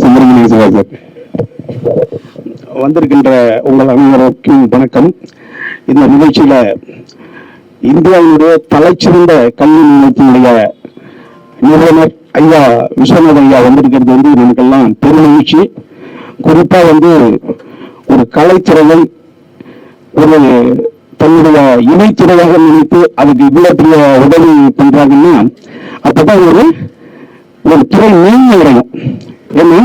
Subramaniya Siva sir வந்திருக்கின்ற உங்கள் அனைவருக்கும் வணக்கம். இந்த நிகழ்ச்சியில இந்தியாவினுடைய தலைச்சிறந்த கல்வி நிலையத்தினுடைய நிறுவனர் ஐயா விஸ்வநாத ஐயா வந்திருக்கிறது வந்து நமக்கெல்லாம் பெருமகிழ்ச்சி குறிப்பா வந்து ஒரு கலைத்துறையை ஒரு தன்னுடைய இணைத்துறையாக நினைத்து அதுக்கு இவ்வளவு பெரிய உதவி பண்றாங்கன்னா அப்பதான் ஒரு ஒரு துறை மேன்மை அடையும் ஏன்னா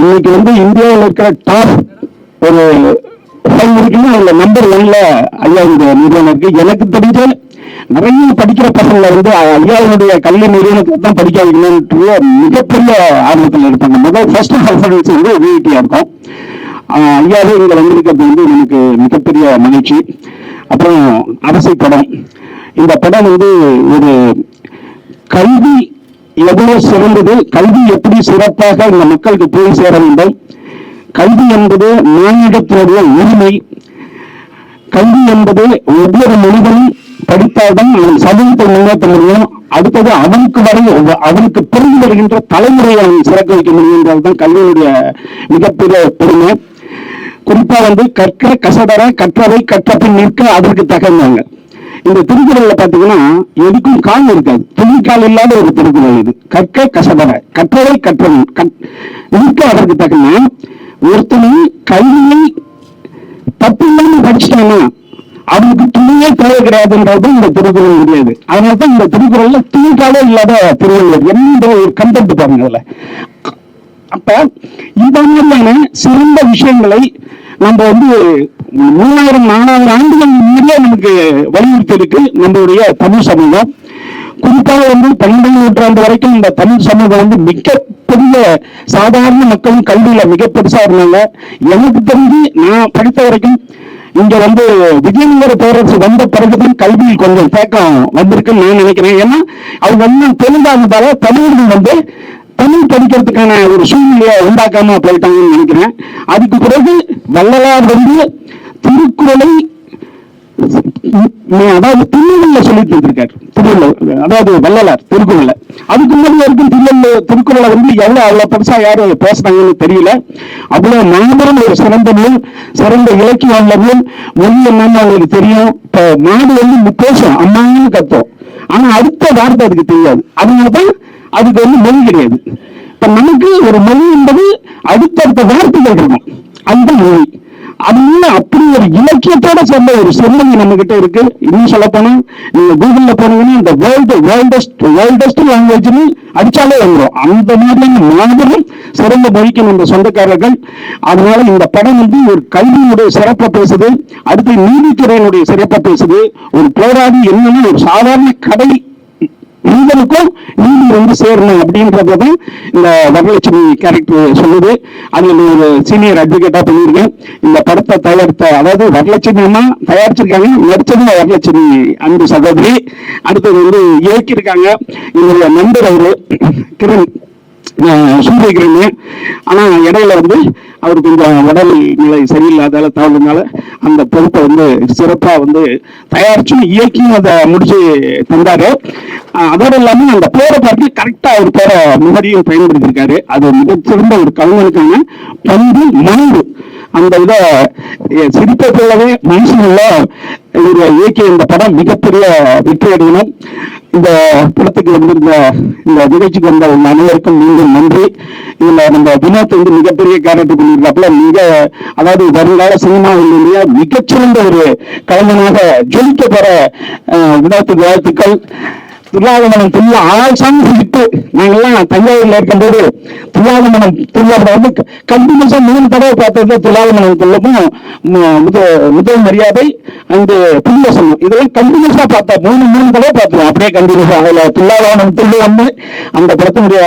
இன்னைக்கு வந்து இந்தியாவில் இருக்கிற டாப் ஒரு ஃபைவ் இருக்குன்னா அதில் நம்பர் ஒன்ல ஐயா இந்த நிறுவனம் இருக்கு எனக்கு தெரிஞ்ச நிறைய படிக்கிற பசங்களை வந்து ஐயாவுடைய கல்வி நிறுவனத்தை தான் படிக்க வைக்கணும்ன்ற மிகப்பெரிய ஆர்வத்தில் இருப்பாங்க. முதல் ஃபர்ஸ்ட் ப்ரிஃபரன்ஸ் வந்து விஐடியாக இருக்கும். ஐயாவே இங்கே வந்திருக்கிறது வந்து எனக்கு மிகப்பெரிய மகிழ்ச்சி. அப்புறம் அரசு படம். இந்த படம் வந்து ஒரு கல்வி எவ்வளவு சிறந்தது? கல்வி எப்படி சிறப்பாக இந்த மக்களுக்கு போய் சேர வேண்டும்? கல்வி என்பது மானிடத்தினுடைய உரிமை. கல்வி என்பது ஒவ்வொரு மனிதனும் படித்தால்தான் அவன் சமூகத்தை முன்னேற்ற முடியும். அடுத்தது அவனுக்கு வரை அவனுக்கு பிறந்து வருகின்ற தலைமுறையை அவன் சிறக்க வைக்க முடியும் என்றால்தான் கல்வியினுடைய மிகப்பெரிய பெருமை. குறிப்பா வந்து கற்க கசடர கற்றவை கற்றபின் நிற்க அதற்கு தகந்தாங்க. இந்த திருக்குறள்ல பாத்தீங்கன்னா எதுக்கும் கால் இருக்காது. துணிக்கால் இல்லாத ஒரு திருக்குறள் இது. கற்க கசடர கற்றவை கற்றவன். இருக்க அதற்கு தகுந்த ஒருத்தனை கல்வியை தப்பு இல்லாம படிச்சுட்டானா அவனுக்கு துணியே தேவை கிடையாதுன்றது இந்த திருக்குறள் கிடையாது அதனாலதான் இந்த திருக்குறள்ல துணிக்காலே இல்லாத திருவள்ளுவர் எந்த ஒரு கண்டென்ட் பாருங்க அதுல. அப்ப இந்த மாதிரியான சிறந்த விஷயங்களை நம்ம வந்து மூணாயிரம் நாலாயிரம் ஆண்டுகள் முன்னாடியே நமக்கு வலியுறுத்தி இருக்கு நம்மளுடைய தமிழ் சமூகம். குறிப்பாக வந்து பன்னெண்டாம் நூற்றாண்டு வரைக்கும் இந்த தமிழ் சமூகம் வந்து மிகப்பெரிய சாதாரண மக்களும் கல்வியில மிக பெருசா இருந்தாங்க. எனக்கு தெரிஞ்சு நான் படித்த வரைக்கும் இங்க வந்து விஜயநகர பேரரசு வந்த பிறகுதான் கல்வியில் கொஞ்சம் தேக்கம் வந்திருக்குன்னு நான் நினைக்கிறேன். ஏன்னா அவங்க வந்து தெலுங்கானதால தமிழர்கள் வந்து தமிழ் படிக்கிறதுக்கான ஒரு சூழ்நிலையை உண்டாக்காம போயிட்டாங்கன்னு நினைக்கிறேன். அதுக்கு பிறகு வள்ளலார் வந்து திருக்குறளை அதாவது திருவள்ளுவர் சொல்லிட்டு இருந்திருக்காரு. திருவள்ளுவர் அதாவது வள்ளலார் திருக்குறளை. அதுக்கு முன்னாடி வரைக்கும் திருவள்ளுவர் திருக்குறளை வந்து எவ்வளவு அவ்வளவு பெருசா யாரும் பேசுனாங்கன்னு தெரியல. அவ்வளவு மாபெரும் ஒரு சிறந்த நூல் சிறந்த இலக்கியம் உள்ள நூல் மொழி என்னன்னு அவங்களுக்கு தெரியும். இப்ப நாடு வந்து பேசும் அம்மான்னு கத்தோம். ஆனா அடுத்த வார்த்தை அதுக்கு தெரியாது. அதனாலதான் அதுக்கு வந்து மொழி கிடையாது. இப்ப நமக்கு ஒரு மொழி என்பது அடுத்தடுத்த வார்த்தைகள் இருக்கும் அந்த மொழி. அது அப்படி ஒரு இலக்கியத்தோட சேர்ந்த ஒரு செம்மொழி நம்ம கிட்ட இருக்கு. இன்னும் சொல்ல போனா நீங்க கூகுள்ல போனீங்கன்னா இந்த வேர்ல்டு வேர்ல்டஸ்ட் வேர்ல்டஸ்ட் லாங்குவேஜ்னு அடிச்சாலே வந்துடும் அந்த மாதிரியான மாபெரும் சிறந்த மொழிக்கு நம்ம சொந்தக்காரர்கள். அதனால இந்த படம் வந்து ஒரு கல்வியினுடைய சிறப்பை பேசுது. அடுத்து நீதித்துறையினுடைய சிறப்பை பேசுது. ஒரு போராடி என்னன்னு ஒரு சாதாரண கடை மனிதனுக்கும் நீதி வந்து சேரணும் அப்படின்றதான் இந்த வரலட்சுமி கேரக்டர் சொல்லுது. அதில் ஒரு சீனியர் அட்வொகேட்டா பண்ணியிருக்கேன். இந்த படத்தை தயாரித்த அதாவது வரலட்சுமி அம்மா தயாரிச்சிருக்காங்க. நடிச்சது வரலட்சுமி அன்பு சகோதரி. அடுத்தது வந்து இயக்கியிருக்காங்க. என்னுடைய நண்பர் அவரு கிரண். சூரியகிரன் ஆனால் இடையில வந்து அவர் கொஞ்சம் உடல் நிலை சரியில்லாதால தவறுனால அந்த பொறுப்பை வந்து சிறப்பாக வந்து தயாரிச்சும் இயக்கியும் அதை முடிச்சு தந்தாரு. அதோடு இல்லாமல் அந்த பேரை பார்த்து கரெக்டாக அவர் பேரை முகடியும் பயன்படுத்தியிருக்காரு. அது மிகச்சிறந்த ஒரு கவிஞனுக்கான பண்பு மனது அந்த இதை எ- போலவே மனுஷனுள்ள இயக்கிய இந்த படம் மிகப்பெரிய வெற்றி அடையணும் இந்த படத்துக்கு வந்திருந்த இந்த நிகழ்ச்சிக்கு வந்த உங்க அனைவருக்கும் மீண்டும் நன்றி. இதுல நம்ம வினோத் வந்து மிகப்பெரிய கேரக்டர் பண்ணியிருக்காப்புல மிக அதாவது வருங்கால சினிமாவினுடைய மிகச்சிறந்த ஒரு கலைஞனாக ஜொலிக்க போற வினோத்துக்கு வாழ்த்துக்கள். துல்லாதமனம் துல்லா ஆள் சாங் ஹிட்டு நாங்கெல்லாம் தஞ்சாவூர்ல இருக்கும்போது துல்லாதமனம் துல்லாத வந்து கண்டினியூஸா மூணு தடவை பார்த்தது துல்லாதமனம் துள்ளமும் முதல் முதல் மரியாதை அந்த புல்லசனம் இதெல்லாம் கண்டினியூஸா பார்த்தா மூணு மூணு தடவை பார்த்துருவோம் அப்படியே கண்டினியூஸா அதுல துல்லாதமனம் துள்ளு வந்து அந்த படத்தினுடைய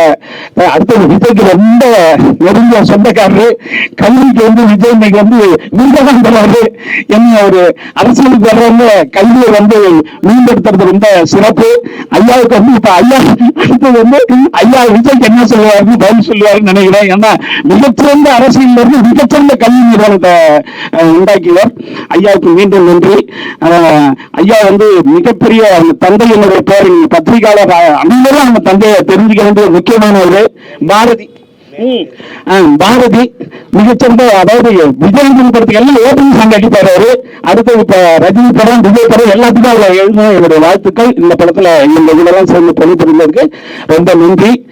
அடுத்தது விஜய்க்கு ரொம்ப நெருங்கிய சொந்தக்காரரு கல்விக்கு வந்து விஜய் இன்னைக்கு வந்து விருதம் தருவாரு என்ன ஒரு அரசியலுக்கு வர்றவங்க கல்வியை வந்து மேம்படுத்துறது ரொம்ப சிறப்பு. ஐயாவுக்கு வந்து இப்ப ஐயா அடுத்தது வந்து ஐயா விஜய்க்கு என்ன சொல்லுவாருன்னு பதில் சொல்லுவாருன்னு நினைக்கிறேன். ஏன்னா மிகச்சிறந்த அரசியல் இருந்து மிகச்சிறந்த கல்வி நிறுவனத்தை உண்டாக்கியவர் ஐயாவுக்கு மீண்டும் நன்றி. ஐயா வந்து மிகப்பெரிய அவங்க என்னுடைய பேர் பத்திரிகையாளர் அனைவரும் அவங்க தந்தையை தெரிஞ்சுக்க வேண்டிய முக்கியமான ஒரு பாரதி. பாரதி மிகச்சிறந்த அதாவது விஜயந்தின் படத்துக்கு எல்லாம் ஓப்பனிங் சாங் அடிப்பார் அவரு அடுத்து இப்ப ரஜினி படம் விஜய் படம் எல்லாத்துக்கும் அவர் எழுதும் என்னுடைய வாழ்த்துக்கள். இந்த படத்துல இந்த இதெல்லாம் சேர்ந்து பணிபுரிந்ததுக்கு ரொம்ப நன்றி.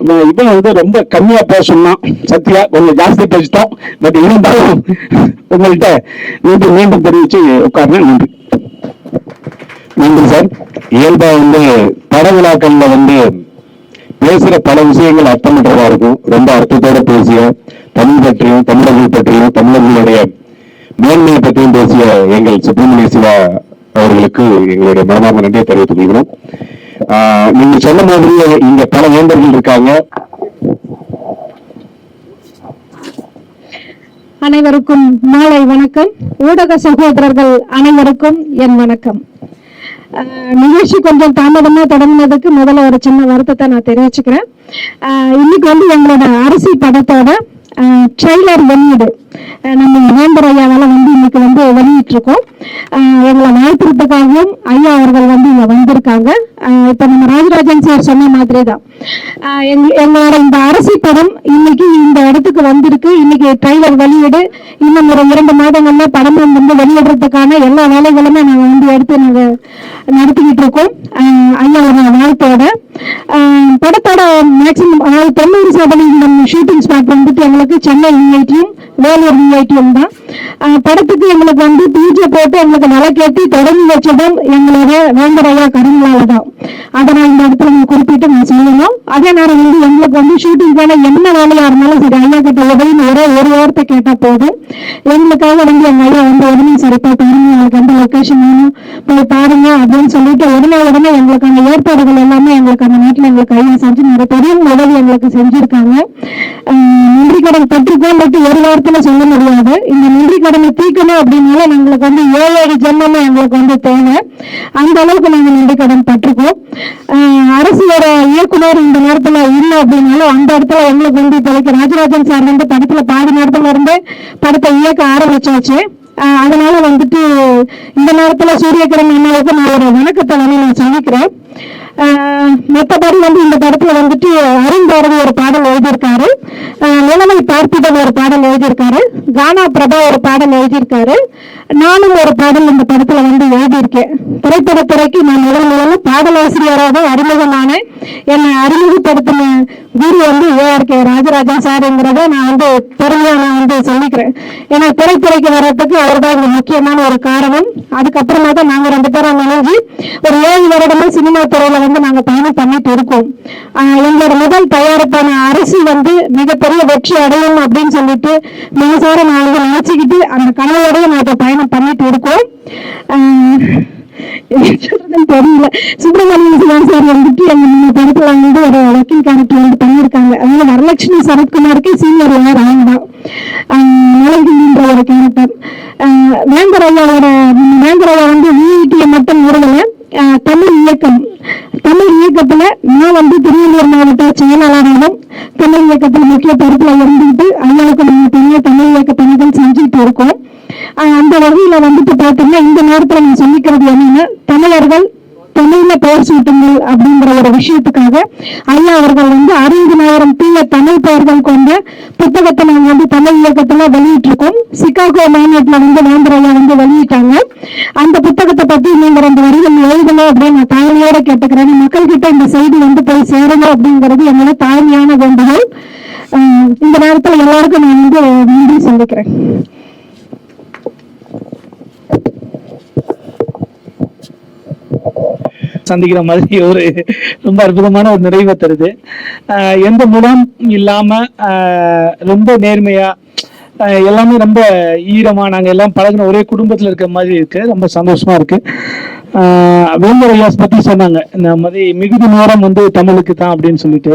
இவன் வந்து ரொம்ப கம்மியா பேசணும்னா சத்யா. கொஞ்சம் ஜாஸ்தி பேசிட்டோம். பட் இருந்தாலும் உங்கள்கிட்ட மீண்டும் மீண்டும் தெரிவிச்சு உட்கார்றேன். நன்றி. நன்றி சார். இயல்பா வந்து பட விழாக்கள்ல வந்து பேசுற பல விஷயங்கள் அர்த்தமற்றதா இருக்கும். ரொம்ப அர்த்தத்தோட பேசிய தமிழ் பற்றியும் தமிழர்கள் பற்றியும் தமிழர்களுடைய மேன்மையை பற்றியும் பேசிய எங்கள் சுப்பிரமணிய சிவா அவர்களுக்கு எங்களுடைய மனமார்ந்த நன்றியை தெரிவித்துக் கொள்கிறோம். ஆஹ் நீங்க சொன்ன மாதிரியே இங்க பல வேந்தர்கள் இருக்காங்க. அனைவருக்கும் மாலை வணக்கம். ஊடக சகோதரர்கள் அனைவருக்கும் என் வணக்கம். நிகழ்ச்சி கொஞ்சம் தாமதமா தொடங்கினதுக்கு முதல்ல ஒரு சின்ன வருத்தத்தை நான் தெரிவிச்சுக்கிறேன். இன்னைக்கு வந்து எங்களோட அரிசி படத்தோட ட்ரெய்லர் வெளியீடு. நம்ம வேந்தர் ஐயாவால வந்து இன்னைக்கு வந்து வெளியிட்டிருக்கோம். எங்களை வாழ்த்துறதுக்காகவும் ஐயா அவர்கள் வந்து இங்க வந்திருக்காங்க. அஹ், நம்ம ராஜராஜன் சார் சொன்ன மாதிரி தான் எங்களோட இந்த அரசி படம் இன்னைக்கு இந்த இடத்துக்கு வந்திருக்கு. இன்னைக்கு ட்ரெய்லர் வெளியீடு. இன்னும் ஒரு இரண்டு மாதங்கள்ல படம் வந்து வெளியிடுறதுக்கான எல்லா வேலைகளுமே நாங்கள் வந்து எடுத்து நாங்கள் நடத்திக்கிட்டு இருக்கோம். அஹ், ஐயாவோட வாழ்த்தோட. படத்தோட மேக்சிமம் அதாவது தொண்ணூறு சதவீதம் ஷூட்டிங் ஸ்பாட் வந்துட்டு எங்களுக்கு சென்னை விஐடியும் வேலை എന്ന് പറഞ്ഞതായിട്ട് എന്താ? படத்துக்கு எங்களுக்கு வந்து பூஜை போட்டு எங்களுக்கு விளக்கேற்றி தொடங்கி வச்சதும் எங்களோட வேந்தரையா கருங்களால் தான். அதை நான் இந்த இடத்துல குறிப்பிட்டு நான் சொல்லணும். அதே நேரம் வந்து எங்களுக்கு வந்து ஷூட்டிங் போல என்ன வேலையா இருந்தாலும் சரி ஐயா கிட்ட உதவின்னு ஒரே ஒரு வார்த்தை கேட்டா போதும். எங்களுக்காக வந்து எங்க ஐயா வந்து உடனே சரிப்பா போய் பாருங்க எங்களுக்கு எந்த லொக்கேஷன் வேணும் போய் பாருங்க அப்படின்னு சொல்லிட்டு உடனே உடனே எங்களுக்கான ஏற்பாடுகள் எல்லாமே எங்களுக்கு அந்த நேரத்துல எங்களுக்கு ஐயா செஞ்சு நிறைய பெரிய உதவி எங்களுக்கு செஞ்சிருக்காங்க. நன்றி கடன் பட்டிருக்கோம் பட் ஒரு வாரத்தில் சொல்ல முடியாது. இந்த நன்றி கடனை தீர்க்கணும் அப்படின்னால எங்களுக்கு வந்து ஏழு ஏழு ஜென்மமா எங்களுக்கு வந்து தேவை. அந்த அளவுக்கு நாங்கள் நன்றி கடன் பட்டிருக்கோம் அரசியோட இயக்குனர் இந்த நேரத்துல இல்லை அப்படின்னாலும் அந்த இடத்துல எங்களுக்கு வந்து இப்போதைக்கு ராஜராஜன் சார் வந்து படத்துல பாதி நேரத்துல இருந்து படத்தை இயக்க ஆரம்பிச்சாச்சு. அதனால வந்துட்டு இந்த நேரத்துல சூரியகிரண் அண்ணாவுக்கு நான் ஒரு வணக்கத்தை வந்து நான் சமைக்கிறேன் மற்றபடி வந்து இந்த படத்துல வந்துட்டு அருண் பாரதி ஒரு பாடல் எழுதியிருக்காரு. ஆஹ் நிலவை பார்த்திபன் ஒரு பாடல் எழுதியிருக்காரு. கானா பிரபா ஒரு பாடல் எழுதியிருக்காரு. நானும் ஒரு பாடல் இந்த படத்துல வந்து எழுதியிருக்கேன். திரைப்படத்துறைக்கு நான் முதல் முதல்ல பாடலாசிரியராக அறிமுகமானேன் என்னை அறிமுகப்படுத்தின குரு வந்து ஏஆர் கே ராஜராஜன் சாருங்கிறத நான் வந்து பெருமையாக நான் வந்து சொல்லிக்கிறேன். ஏன்னா திரைத்துறைக்கு வர்றதுக்கு அவர் தான் முக்கியமான ஒரு காரணம். அதுக்கப்புறமா தான் நாங்கள் ரெண்டு பேரும் நினைஞ்சு ஒரு ஏழு வருடமும் சினிமா துறையில வந்து நாங்க பயணம் பண்ணிட்டு இருக்கோம். எங்களோட முதல் தயாரிப்பான அரசு வந்து மிகப்பெரிய வெற்றி அடையும் அப்படின்னு சொல்லிட்டு மனசார நான் வந்து நினைச்சுக்கிட்டு அந்த கனவோடய நான் இப்ப பயணம் பண்ணிட்டு இருக்கோம். தெரியல. சுப்பிரமணியன் சிவன் சார் வந்துட்டு எங்க படத்துல வந்து ஒரு வக்கீல் கேரக்டர் வந்து பண்ணியிருக்காங்க. அதாவது வரலட்சுமி சரத்குமாருக்கு சீனியர் யார் அவங்க தான் நலங்கின்ற ஒரு கேரக்டர் வேந்தர் ஐயாவோட வேந்தர் ஐயா வந்து விஐடியை மட்டும் நிறுவல. தமிழ் இயக்கம். வந்து திருவள்ளூர் மாவட்ட செயலாளராகவும் தமிழ் இயக்கத்தில் முக்கிய பொறுப்புல இருந்துட்டு ஐயாவுக்கு நம்ம பெரிய தமிழ் இயக்க பணிகள் செஞ்சுட்டு இருக்கோம் அந்த வகையில வந்துட்டு பார்த்தீங்கன்னா இந்த நேரத்தில் நான் சொல்லிக்கிறது என்னன்னா தமிழர்கள் தமிழ்ல பெயர் சூட்டுங்கள் அப்படிங்கிற ஒரு விஷயத்துக்காக ஐயா அவர்கள் வந்து அறிவு சந்திக்கிற மாதிரி ஒரு ரொம்ப அற்புதமான ஒரு நிறைவை தருது. எந்த முடம் இல்லாம ரொம்ப நேர்மையா எல்லாமே ரொம்ப ஈரமா நாங்க எல்லாம் பழகின ஒரே குடும்பத்துல இருக்கிற மாதிரி இருக்கு. ரொம்ப சந்தோஷமா இருக்கு. வேந்தர் ஐயாஸ் பத்தி சொன்னாங்க. இந்த மாதிரி மிகுதி நேரம் வந்து தமிழுக்கு தான் அப்படின்னு சொல்லிட்டு.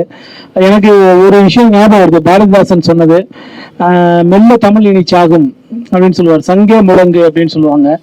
எனக்கு ஒரு விஷயம் ஞாபகம் வருது. பாரதிதாசன் சொன்னது மெல்ல தமிழ் இனிச்சாகும். அப்படின்னு சொல்லுவார். சங்கே முழங்கு அப்படின்னு சொல்லுவாங்க.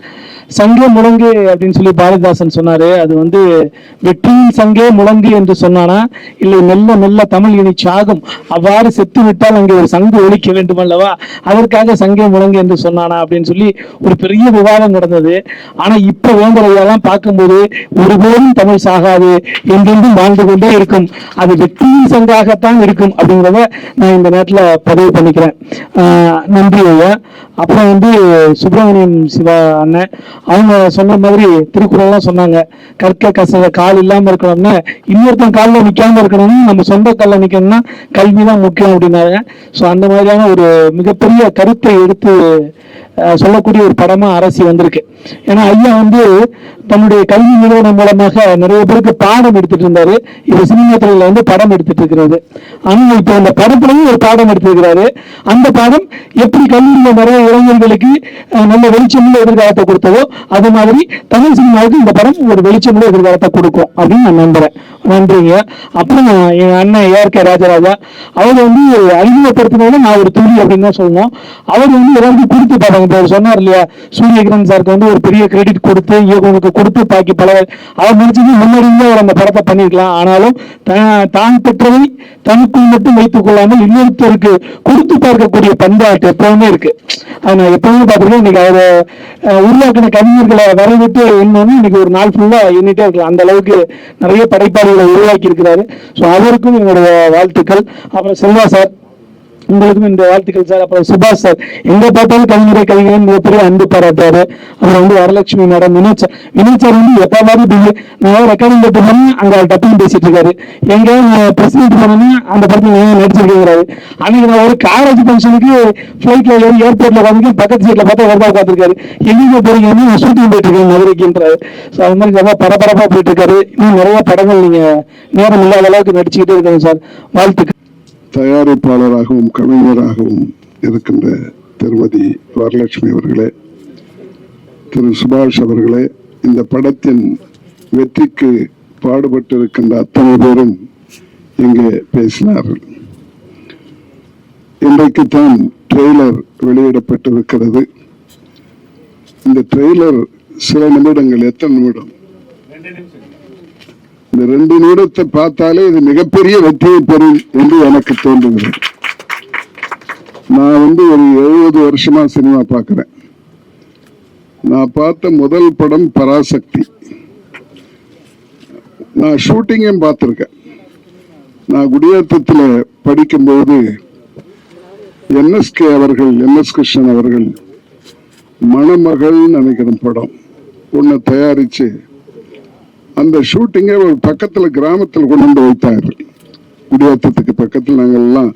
சங்கே முழங்கு அப்படின்னு சொல்லி பாரதிதாசன் சொன்னாரு. அது வந்து வெற்றியின் சங்கே முழங்கு என்று சொன்னானா? இல்லை மெல்ல மெல்ல தமிழ் இனி சாகும். அவ்வாறு செத்து விட்டால் அங்கே ஒரு சங்கு ஒழிக்க வேண்டும் அல்லவா? அதற்காக சங்கே முழங்கு என்று சொன்னானா அப்படின்னு சொல்லி ஒரு பெரிய விவாதம் நடந்தது. ஆனா இப்ப வேந்தரையெல்லாம் பார்க்கும்போது ஒருபோதும் தமிழ் சாகாது என்றென்றும் வாழ்ந்து கொண்டே இருக்கும். அது வெற்றியின் சங்காகத்தான் இருக்கும் அப்படிங்கிறத நான் இந்த நேரத்துல பதிவு பண்ணிக்கிறேன். ஆஹ் நன்றி ஐயா. அப்புறம் வந்து சுப்பிரமணியம் சிவா அண்ணன் அவங்க சொன்ன மாதிரி திருக்குறள்லாம் சொன்னாங்க. கற்க கசத கால் இல்லாமல் இருக்கணும்னா இன்னொருத்தன் காலில் நிற்காம இருக்கணும்னு நம்ம சொந்த காலில் நிற்கணும்னா கல்வி தான் முக்கியம் அப்படின்னாங்க. ஸோ அந்த மாதிரியான ஒரு மிகப்பெரிய கருத்தை எடுத்து சொல்லக்கூடிய ஒரு படமா அரசி வந்திருக்கு. ஏன்னா ஐயா வந்து தன்னுடைய கல்வி நிறுவனம் மூலமாக நிறைய பேருக்கு பாடம் எடுத்துட்டு இருந்தாரு. இப்ப சினிமா துறையில வந்து படம் எடுத்துட்டு இருக்கிறது ஆனா இப்ப அந்த படத்துலயும் ஒரு பாடம் எடுத்திருக்கிறாரு அந்த பாடம் எப்படி கல்வியில் நிறைய இளைஞர்களுக்கு நல்ல வெளிச்சமுள்ள எதிர்காலத்தை கொடுத்ததோ அது மாதிரி தமிழ் சினிமாவுக்கு இந்த படம் ஒரு வெளிச்சமுள்ள எதிர்காலத்தை கொடுக்கும் அப்படின்னு நான் நம்புறேன். நன்றிங்க அப்புறம் என் அண்ணன் ஏஆர் கே ராஜராஜா அவர் வந்து அறிமுகப்படுத்தினோட நான் ஒரு துணி அப்படின்னு தான் சொல்லணும் அவர் வந்து எல்லாருக்கும் கொடுத்து படம் இப்போ சொன்னார் இல்லையா சூரியகிரன் சாருக்கு வந்து ஒரு பெரிய கிரெடிட் கொடுத்து இயக்குனருக்கு கொடுத்து பாக்கி பல அவர் நினைச்சது முன்னாடி அவர் அந்த படத்தை பண்ணிருக்கலாம். ஆனாலும் தான் பெற்றதை தனக்குள் மட்டும் வைத்துக் கொள்ளாமல் இன்னொருத்தருக்கு கொடுத்து பார்க்கக்கூடிய பண்பாட்டு எப்பவுமே இருக்கு. ஆனால் எப்பவுமே பார்த்தீங்கன்னா இன்னைக்கு அவர் உருவாக்கின கவிஞர்களை வரவிட்டு என்னன்னு இன்னைக்கு ஒரு நாள் ஃபுல்லா எண்ணிட்டே இருக்கலாம். அந்த அளவுக்கு நிறைய படைப்பாளிகளை உருவாக்கி இருக்கிறாரு ஸோ அவருக்கும் என்னுடைய வாழ்த்துக்கள். அப்புறம் செல்வா சார். உங்களுக்கும் இந்த வாழ்த்துக்கள் சார். அப்புறம் சுபாஷ் சார் எங்க பார்த்தாலும் கவிஞரை கவிஞர் மிகப்பெரிய அன்பு பாராட்டாரு அப்புறம் வந்து Varalakshmi madam Vinod sir. Vinod sir வந்து எப்ப மாதிரி பிஸி நான் ரெக்கார்டிங் போட்டு அங்க டப்பிங் பேசிட்டு இருக்காரு. எங்க பிரசிடென்ட் போனோம்னா அந்த படத்துல ஏன் நடிச்சிருக்கிறாரு அன்னைக்கு நான் ஒரு காலேஜ் ஃபங்க்ஷனுக்கு ஃபிளைட்ல ஏறி ஏர்போர்ட்ல வந்து பக்கத்து சீட்ல பார்த்தா வரதா உட்காந்துருக்காரு எங்க போறீங்கன்னு நான் ஷூட்டிங் போயிட்டு இருக்கேன் மதுரைக்குன்றாரு. ஸோ அது மாதிரி ரொம்ப பரபரப்பா போயிட்டு இருக்காரு. இன்னும் நிறைய படங்கள் நீங்க நேரம் இல்லாத அளவுக்கு நடிச்சுக்கிட்டே இருக்கீங்க சார். வாழ்த்துக்கள். தயாரிப்பாளராகவும் கவிஞராகவும் இருக்கின்ற திருமதி வரலட்சுமி அவர்களே திரு சுபாஷ் அவர்களே இந்த படத்தின் வெற்றிக்கு பாடுபட்டிருக்கின்ற அத்தனை பேரும் இங்கே பேசினார்கள். இன்றைக்குத்தான் ட்ரெய்லர் வெளியிடப்பட்டிருக்கிறது. இந்த ட்ரெய்லர் சில நிமிடங்கள் எத்தனை நிமிடம்? இந்த ரெண்டு நிமிடத்தை பார்த்தாலே இது மிகப்பெரிய வெற்றியை பெறும் என்று எனக்கு தோன்றுகிறது. நான் வந்து ஒரு எழுபது வருஷமா சினிமா பார்க்குறேன். நான் பார்த்த முதல் படம் பராசக்தி. நான் ஷூட்டிங்கும் பார்த்துருக்கேன். நான் குடியாத்தத்தில் படிக்கும்போது என்எஸ்கே அவர்கள் என்எஸ் கிருஷ்ணன் அவர்கள் மணமகள் நினைக்கிற படம் ஒன்று தயாரித்து அந்த ஷூட்டிங்கை ஒரு பக்கத்தில் கிராமத்தில் கொண்டு வந்து வைத்தார்கள் குடியாத்தத்துக்கு பக்கத்தில் நாங்கள் எல்லாம்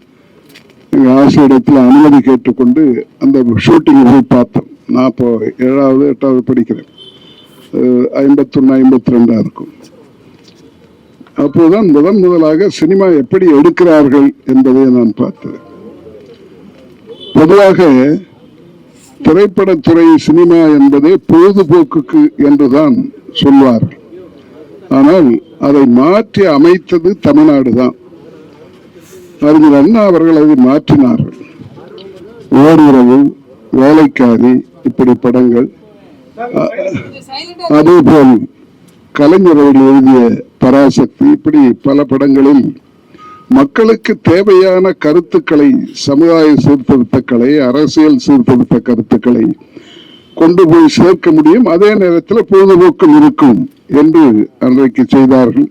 எங்கள் ஆசிரியத்தில் அனுமதி கேட்டுக்கொண்டு அந்த ஷூட்டிங்கை போய் பார்த்தோம். நான் இப்போ ஏழாவது எட்டாவது படிக்கிறேன். ஐம்பத்தொன்று ஐம்பத்தி ரெண்டாக இருக்கும். அப்போதுதான் முதன் முதலாக சினிமா எப்படி எடுக்கிறார்கள் என்பதை நான் பார்த்தேன். பொதுவாக திரைப்படத்துறை சினிமா என்பதே பொழுதுபோக்குக்கு என்றுதான் சொல்வார்கள். ஆனால் அதை மாற்றி அமைத்தது தமிழ்நாடு தான். அறிஞர் அண்ணா அவர்கள் அதை மாற்றினார்கள். ஓரிரவு வேலைக்காரி இப்படி படங்கள். அதேபோல் அதே போல் கலைஞர் அவர்கள் எழுதிய பராசக்தி இப்படி பல படங்களில் மக்களுக்கு தேவையான கருத்துக்களை சமுதாய சீர்திருத்தங்களை அரசியல் சீர்திருத்த கருத்துக்களை கொண்டு போய் சேர்க்க முடியும். அதே நேரத்தில் பொழுதுபோக்கம் இருக்கும் என்று அன்றைக்கு செய்தார்கள்.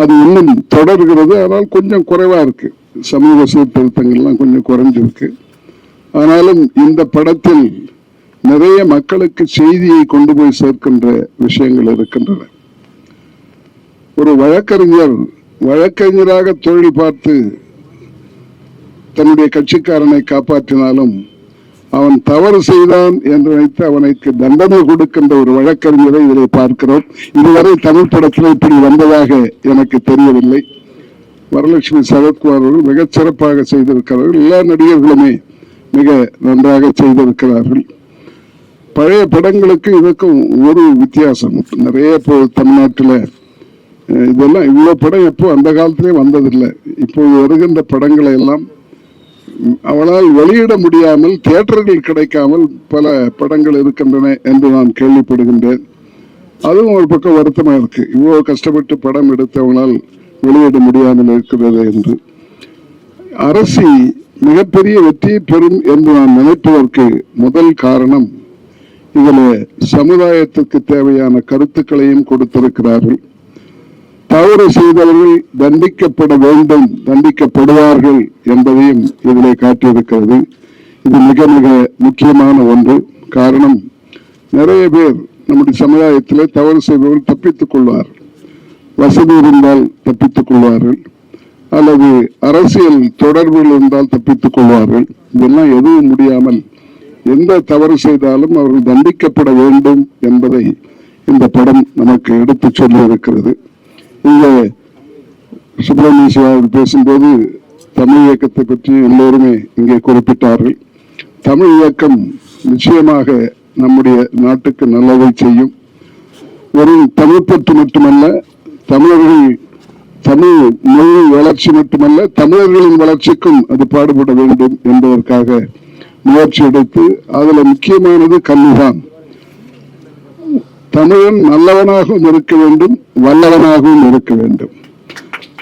அது இன்னும் தொடர்கிறது. ஆனால் கொஞ்சம் குறைவா இருக்கு. சமூக சீர்திருத்தங்கள்லாம் கொஞ்சம் குறைஞ்சிருக்கு. ஆனாலும் இந்த படத்தில் நிறைய மக்களுக்கு செய்தியை கொண்டு போய் சேர்க்கின்ற விஷயங்கள் இருக்கின்றன. ஒரு வழக்கறிஞர் வழக்கறிஞராக தொழில் பார்த்து தன்னுடைய கட்சிக்காரனை காப்பாற்றினாலும் அவன் தவறு செய்தான் என்று நினைத்து அவனுக்கு தண்டனை கொடுக்கின்ற ஒரு வழக்கறிஞரை இதை பார்க்கிறோம். இதுவரை தமிழ் படத்தில் இப்படி வந்ததாக எனக்கு தெரியவில்லை. வரலட்சுமி சரத்குமார் அவர்கள் மிகச் சிறப்பாக செய்திருக்கிறார்கள். எல்லா நடிகர்களுமே மிக நன்றாக செய்திருக்கிறார்கள். பழைய படங்களுக்கு இதுக்கும் ஒரு வித்தியாசம். நிறைய இப்போ தமிழ்நாட்டில் இதெல்லாம் இவ்வளோ படம் எப்போ அந்த காலத்திலே வந்ததில்லை. இப்போது வருகின்ற படங்களை எல்லாம் அவளால் வெளியிட முடியாமல் தியேட்டர்கள் கிடைக்காமல் பல படங்கள் இருக்கின்றன என்று நான் கேள்விப்படுகின்றேன். அதுவும் ஒரு பக்கம் வருத்தமாக இருக்கு. இவ்வளோ கஷ்டப்பட்டு படம் எடுத்தவனால் வெளியிட முடியாமல் இருக்கிறது என்று. அரசி மிகப்பெரிய வெற்றியை பெறும் என்று நான் நினைப்பதற்கு முதல் காரணம் இதில் சமுதாயத்திற்கு தேவையான கருத்துக்களையும் கொடுத்திருக்கிறார்கள். தவறு செய்தவர்கள் தண்டிக்கப்பட வேண்டும் தண்டிக்கப்படுவார்கள் என்பதையும் இதிலே காட்டியிருக்கிறது. இது மிக மிக முக்கியமான ஒன்று. காரணம் நிறைய பேர் நம்முடைய சமுதாயத்தில் தவறு செய்பவர்கள் தப்பித்துக் கொள்வார் வசதி இருந்தால் தப்பித்துக் கொள்வார்கள். அல்லது அரசியல் தொடர்புகள் இருந்தால் தப்பித்துக் கொள்வார்கள். இதெல்லாம் எதுவும் முடியாமல் எந்த தவறு செய்தாலும் அவர்கள் தண்டிக்கப்பட வேண்டும் என்பதை இந்த படம் நமக்கு எடுத்துச் சொல்லியிருக்கிறது. இங்க சுப்பிரமணிய சிவா பேசும்போது தமிழ் இயக்கத்தை பற்றி எல்லோருமே இங்கே குறிப்பிட்டார்கள். தமிழ் இயக்கம் நிச்சயமாக நம்முடைய நாட்டுக்கு நல்லதை செய்யும். வெறும் தமிழ் பற்று மட்டுமல்ல தமிழர்கள் தமிழ் மொழி வளர்ச்சி மட்டுமல்ல தமிழர்களின் வளர்ச்சிக்கும் அது பாடுபட வேண்டும் என்பதற்காக முயற்சி எடுத்து அதில் முக்கியமானது கல்விதான். தமிழன் நல்லவனாகவும் இருக்க வேண்டும் வல்லவனாகவும் இருக்க வேண்டும்.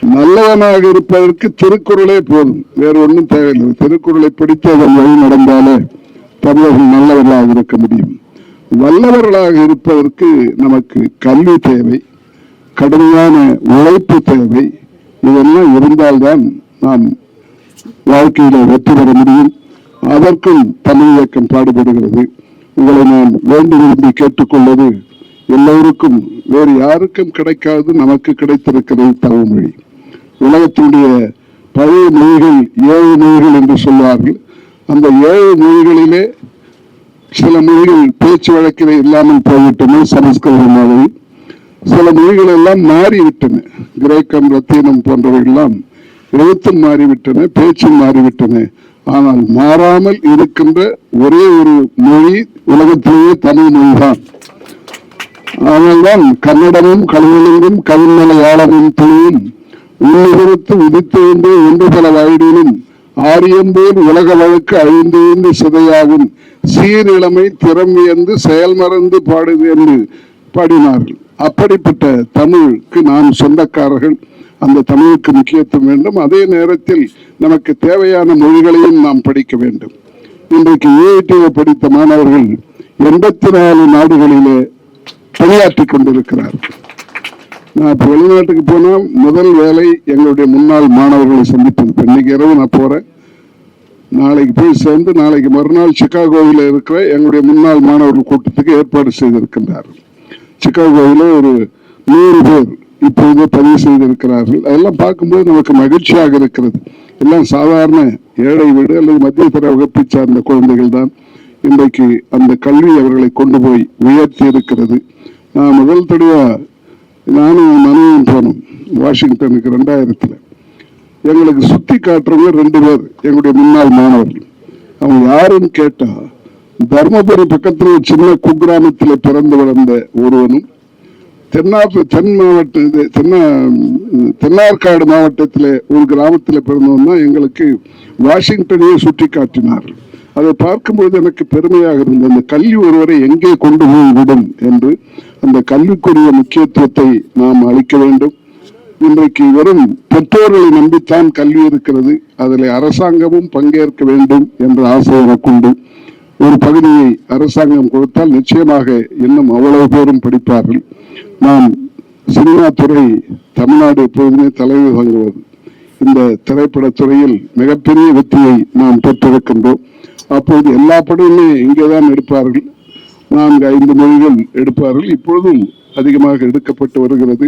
நல்லவனாக இருப்பதற்கு திருக்குறளே போதும். வேறு ஒன்றும் தேவையில்லை. திருக்குறளை படித்து அதன் வழி நடந்தாலே தமிழர்கள் நல்லவர்களாக இருக்க முடியும். வல்லவர்களாக இருப்பதற்கு நமக்கு கல்வி தேவை கடுமையான உழைப்பு தேவை. இதெல்லாம் இருந்தால்தான் நாம் வாழ்க்கையில வெற்றி பெற முடியும். அதற்கும் தமிழ் இயக்கம் பாடுபடுகிறது. உங்களை நான் வேண்டும் விரும்பி கேட்டுக்கொள்வது எல்லோருக்கும் வேறு யாருக்கும் கிடைக்காது நமக்கு கிடைத்திருக்கிறது தமிழ்மொழி. உலகத்தினுடைய பழைய மொழிகள் ஏழு மொழிகள் என்று சொல்வார்கள். அந்த ஏழு மொழிகளிலே சில மொழிகள் பேச்சு வழக்கில் இல்லாமல் போய்விட்டன சமஸ்கிருதம் மாதிரி. சில மொழிகள் எல்லாம் மாறிவிட்டன. கிரேக்கம் லத்தீனம் போன்றவைகள் எல்லாம் எழுத்தும் மாறிவிட்டன பேச்சும் மாறிவிட்டன. ஆனால் மாறாமல் இருக்கின்ற ஒரே ஒரு மொழி உலகத்திலேயே தமிழ் மொழிதான். அதனால்தான் கன்னடமும் கல்வெலுங்கும் கவிமலையாளமும் துணியும் உள்ளுகுறுத்து உதித்தெழுந்து ஒன்று பல வயதிலும் ஆரியம்போல் உலக வழக்கு அழிந்தெழுந்து சிதையாகும். சீரிழமை திறமையந்து செயல்மறந்து பாடுது என்று பாடினார்கள். அப்படிப்பட்ட தமிழுக்கு நாம் சொந்தக்காரர்கள். அந்த தமிழுக்கு முக்கியத்துவம் வேண்டும். அதே நேரத்தில் நமக்கு தேவையான மொழிகளையும் நாம் படிக்க வேண்டும். இன்றைக்கு ஏஐடியை படித்த மாணவர்கள் எண்பத்தி நாலு நாடுகளிலே பணியாற்றி கொண்டிருக்கிறார். நான் இப்போ வெளிநாட்டுக்கு போனால் முதல் வேலை எங்களுடைய முன்னாள் மாணவர்களை சந்திப்பது. இன்னைக்கு இரவு நான் போறேன். நாளைக்கு போய் சேர்ந்து நாளைக்கு மறுநாள் சிக்காகோவில் இருக்கிற எங்களுடைய முன்னாள் மாணவர்கள் கூட்டத்துக்கு ஏற்பாடு செய்திருக்கின்றார் சிக்காகோவில் ஒரு நூறு பேர் இப்போது பதிவு செய்திருக்கிறார்கள். அதெல்லாம் பார்க்கும்போது நமக்கு மகிழ்ச்சியாக இருக்கிறது. எல்லாம் சாதாரண ஏழை வீடு அல்லது மத்திய மத்தியதர வகுப்பை சார்ந்த குழந்தைகள் தான். இன்றைக்கு அந்த கல்வி அவர்களை கொண்டு போய் உயர்த்தி இருக்கிறது நான் முதல் தடவை நானும் மனைவியும் போனோம் வாஷிங்டனுக்கு ரெண்டாயிரத்துல. எங்களுக்கு சுத்தி காட்டுறவங்க ரெண்டு பேர் எங்களுடைய முன்னாள் மாணவர்கள். அவங்க யாருன்னு கேட்டா தர்மபுரி பக்கத்துல ஒரு சின்ன குக்கிராமத்துல பிறந்து வளர்ந்த ஒருவனும் தென்னாப்பு தென் மாவட்ட தென்ன தென்னார்காடு மாவட்டத்தில் ஒரு கிராமத்தில் பிறந்தவன் தான் எங்களுக்கு வாஷிங்டனையே சுட்டி காட்டினார்கள் அதை பார்க்கும்போது எனக்கு பெருமையாக இருந்தது. அந்த கல்வி ஒருவரை எங்கே கொண்டு போய் விடும் என்று அந்த கல்விக்குரிய முக்கியத்துவத்தை நாம் அளிக்க வேண்டும். இன்றைக்கு வெறும் பெற்றோர்களை நம்பித்தான் கல்வி இருக்கிறது. அதில் அரசாங்கமும் பங்கேற்க வேண்டும் என்ற ஆசை எனக்குண்டு ஒரு பகுதியை அரசாங்கம் கொடுத்தால் நிச்சயமாக இன்னும் அவ்வளவு பேரும் படிப்பார்கள். நாம் சினிமா துறை தமிழ்நாடு எப்போதுமே தலைமை தாங்குவது. இந்த திரைப்படத் துறையில் மிகப்பெரிய வெற்றியை நாம் பெற்றிருக்கின்றோம். அப்போது எல்லா படமுமே இங்கேதான் எடுப்பார்கள். நான்கு ஐந்து மொழிகள் எடுப்பார்கள். இப்பொழுதும் அதிகமாக எடுக்கப்பட்டு வருகிறது.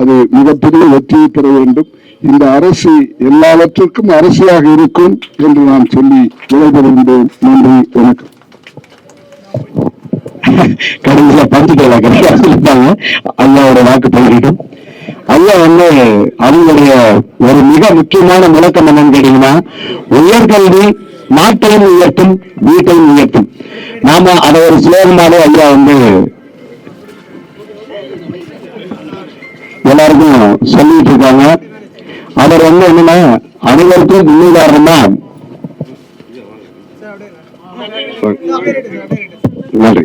அது மிகப்பெரிய வெற்றியை பெற வேண்டும். இந்த அரசு எல்லாவற்றிற்கும் அரசியாக இருக்கும் என்று நான் சொல்லி விடைபெறுகின்றேன். நன்றி வணக்கம். கடைசியில பஞ்சுக்கல கடைசியா சொல்லிட்டாங்க. ஐயாவோட வாக்கு பகிரிடும் ஐயா வந்து அவங்களுடைய ஒரு மிக முக்கியமான முழக்கம் என்னன்னு கேட்டீங்கன்னா உயர்கல்வி நாட்டையும் உயர்த்தும் வீட்டையும் உயர்த்தும். நாம அதை ஒரு சுலோகமாவே ஐயா வந்து எல்லாருக்கும் சொல்லிட்டு இருக்காங்க. அவர் வந்து என்னன்னா அனைவருக்கும் முன்னுதாரணம் தான் நன்றி.